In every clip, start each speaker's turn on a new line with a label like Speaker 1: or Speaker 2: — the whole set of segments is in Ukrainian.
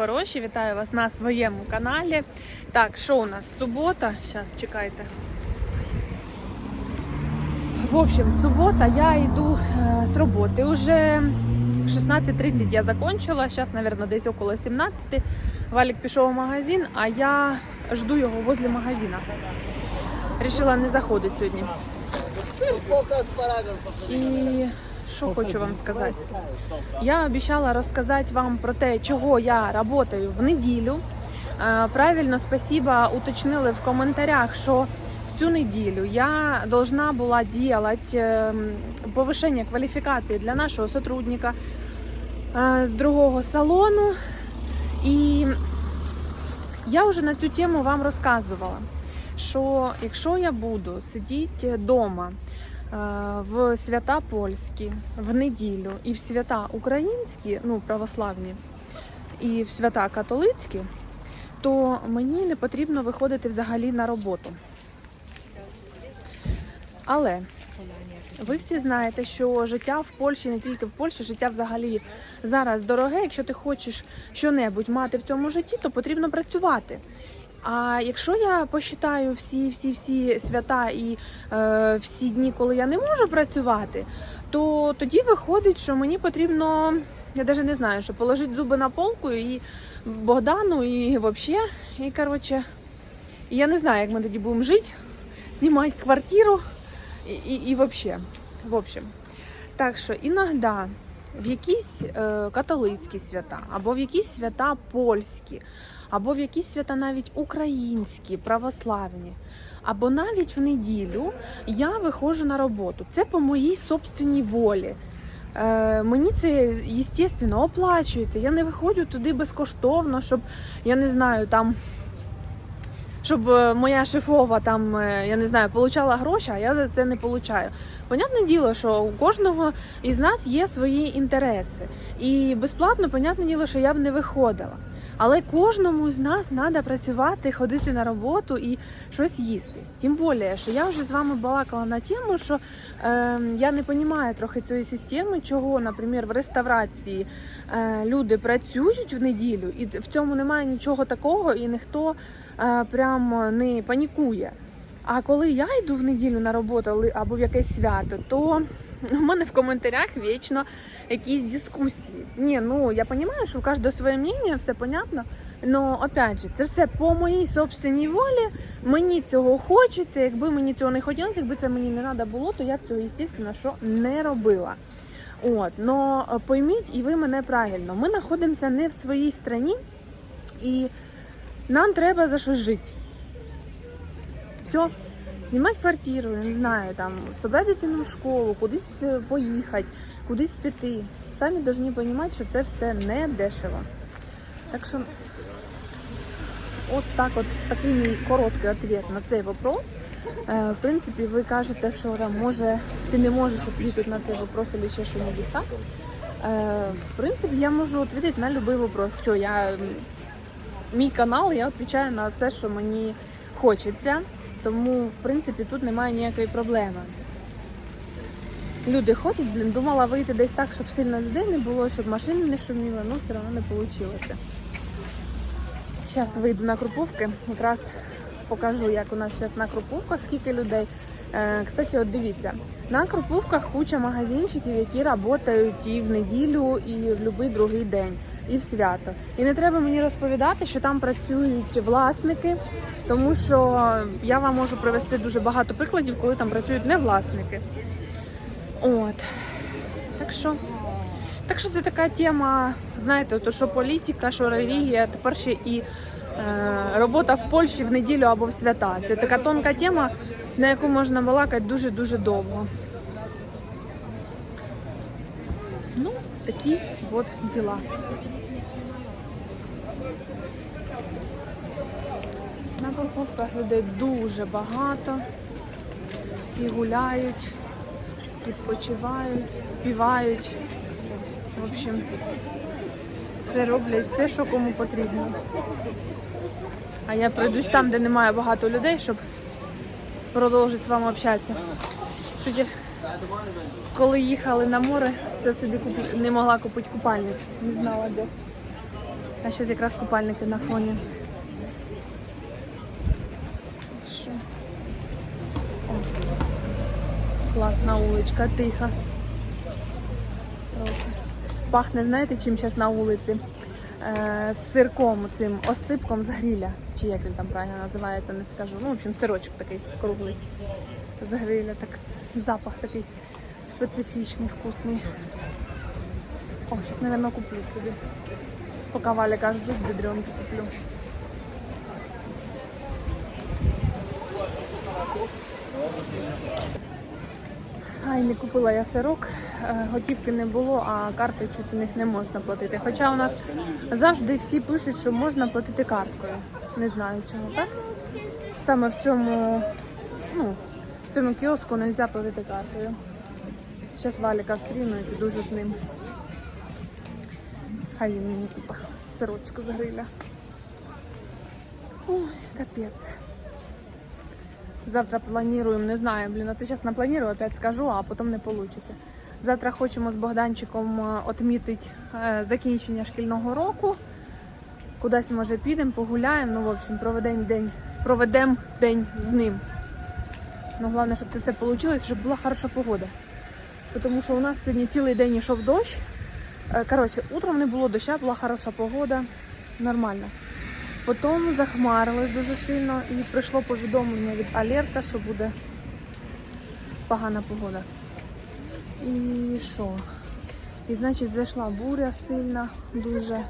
Speaker 1: Хороші! Вітаю вас на своєму каналі. Так, що у нас? Субота. Зараз чекайте. В общем, субота я йду е, з роботи. Уже 16.30 я закончила. Зараз, мабуть, десь около 17. Валік пішов в магазин, а я жду його возле магазина. Рішила не заходити сьогодні. І що хочу вам сказати? Я обіцяла розказати вам про те, чого я працюю в неділю. Е, Правильно, спасибо, уточнили в коментарях, що в цю неділю я должна була делать е, повишення кваліфікації для нашого сотрудника е, з другого салону. І я вже на цю тему вам розказувала, що якщо я буду сидіти вдома в свята польські в неділю і в свята українські, ну православні, і в свята католицькі, то мені не потрібно виходити взагалі на роботу. Але ви всі знаєте, що життя в Польщі, не тільки в Польщі, життя взагалі зараз дороге. Якщо ти хочеш що-небудь мати в цьому житті, то потрібно працювати. А якщо я посчитаю всі всі всі свята і е, всі дні, коли я не можу працювати, то тоді виходить, що мені потрібно, я навіть не знаю, що положити зуби на полку і Богдану, і взагалі, і коротше, я не знаю, як ми тоді будемо жити, знімати квартиру і, і, і взагалі. В общем. Так що іноді в якісь е, католицькі свята або в якісь свята польські або в якісь свята навіть українські, православні, або навіть в неділю я виходжу на роботу. Це по моїй собственній волі. Е, Мені це, звісно, оплачується. Я не виходжу туди безкоштовно, щоб я не знаю, там. Щоб е, моя шефова там, е, я не знаю, получала гроші, а я за це не получаю. Понятне діло, що у кожного із нас є свої інтереси. І безплатно, понятне діло, що я б не виходила. Але кожному з нас треба працювати, ходити на роботу і щось їсти. Тим більше, що я вже з вами балакала на тему, що е, я не розумію трохи цієї системи, чого, наприклад, в реставрації е, люди працюють в неділю, і в цьому немає нічого такого, і ніхто е, прям не панікує. А коли я йду в неділю на роботу або в якесь свято, то у мене в коментарях вічно якісь дискусії. Ні, ну я розумію, що у кожного своє мнення, все понятно. Но опять же, це все по моїй собственній волі. Мені цього хочеться. Якби мені цього не хотілося, якби це мені не треба було, то я б цього, звісно, що не робила. От, но пойміть, і ви мене правильно. Ми знаходимося не в своїй країні, і нам треба за щось жити. Все. Знімати квартиру, не знаю, там, собрати дитину в школу, кудись поїхати, кудись піти. Самі повинні розуміти, що це все не дешево. Так що, от так от такий мій короткий відповідь на цей вопрос. Е, в принципі, ви кажете, що може ти не можеш відповідати на цей вопрос або ще щось так. Е, в принципі, я можу відповідати на будь-який вопрос. Що я мій канал, я відповідаю на все, що мені хочеться. Тому, в принципі, тут немає ніякої проблеми. Люди ходять, блін, думала вийти десь так, щоб сильно людей не було, щоб машини не шуміли, ну все одно не вийшло. Зараз вийду на Круповки, якраз покажу, як у нас зараз на Круповках, скільки людей. Е, Кстати, от дивіться, на Круповках куча магазинчиків, які працюють і в неділю, і в будь-який другий день, і в свято. І не треба мені розповідати, що там працюють власники, тому що я вам можу привести дуже багато прикладів, коли там працюють не власники. От. Так що, так що це така тема, знаєте, то що політика, що релігія, тепер ще і е, робота в Польщі в неділю або в свята. Це така тонка тема, на яку можна балакати дуже-дуже довго. Ну, такі от діла. На парковках людей дуже багато. Всі гуляють, відпочивають, співають. В общем, все роблять, все, що кому потрібно. А я пройдусь там, де немає багато людей, щоб продовжити з вами общатися. Кстати, коли їхали на море, все собі купи... не могла купити купальник, не знала де. А зараз якраз купальники на фоні. Що? О, Класна вуличка, тиха. Трохи. Пахне, знаєте, чим зараз на вулиці? Е, сирком, цим осипком з гриля. Чи як він там правильно називається, не скажу. Ну, в общем, сирочок такий круглий. З гриля, так. Запах такий специфічний, вкусний. О, зараз, мабуть, куплю собі. Поки Валя каже, з бедренки куплю. Ай, не купила я сирок, е, готівки не було, а карти у них не можна платити. Хоча у нас завжди всі пишуть, що можна платити карткою. Не знаю чому, так? Саме в цьому, ну, в цьому кіоску не можна платити картою. Зараз Валіка встріну і піду вже з ним. Хай він мені купа сирочку з гриля. Ой, капець. Завтра плануємо, не знаю, блін, а це зараз напланую, опять скажу, а потім не вийде. Завтра хочемо з Богданчиком відмітити закінчення шкільного року. Кудись, може, підемо, погуляємо. Ну, в общем, проведемо день, проведемо день з ним. Ну, головне, щоб це все вийшло, щоб була хороша погода. Тому що у нас сьогодні цілий день йшов дощ. Е, Коротше, утром не було дощу, була хороша погода, нормально. Потім захмарилось дуже сильно і прийшло повідомлення від Алерта, що буде погана погода. І що? І значить зайшла буря сильна, дуже.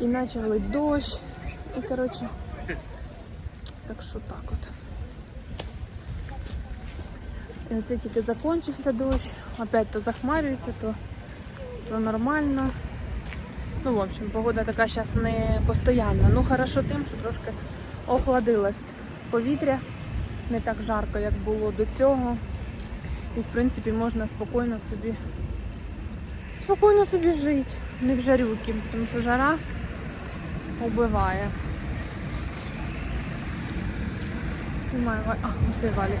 Speaker 1: І почав лить дощ. І коротше, так що так от. І оце тільки закінчився дощ, опять то захмарюється, то, то нормально. Ну, в общем, погода така зараз не постійна. Ну, хорошо тим, що трошки охладилось повітря, не так жарко, як було до цього. І, в принципі, можна спокійно собі спокійно собі жити, не в жарюки, тому що жара убиває. Знімаю, а, ось і валік.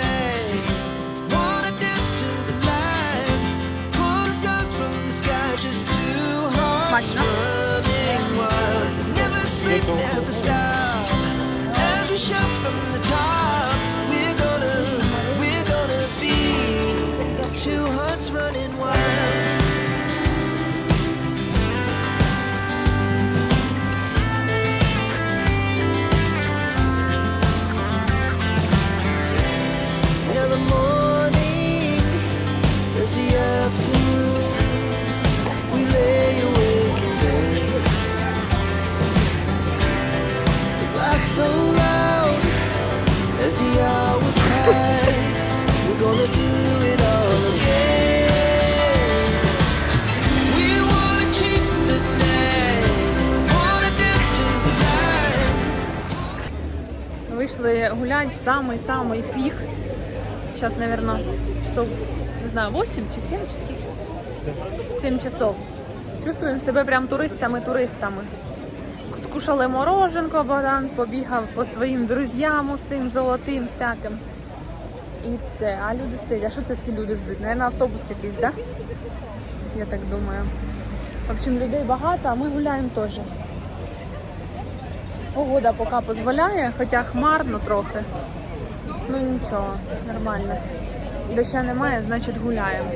Speaker 2: Watch the burning. Never sleep, never stop. Every shot from
Speaker 1: гулять в самий-самий пік. Зараз, мабуть, часов, не знаю, 8 чи 7, чи скільки зараз? 7 часов. Чувствуємо себе прям туристами-туристами. Скушали мороженко, Богдан побігав по своїм друзям усім золотим всяким. І це, а люди стоять. А що це всі люди ждуть? Наверно, автобус якийсь, так? Да? Я так думаю. В общем, людей багато, а ми гуляємо теж. Погода поки дозволяє, хоча хмарно трохи. Ну нічого, нормально. Доща немає, значить гуляємо.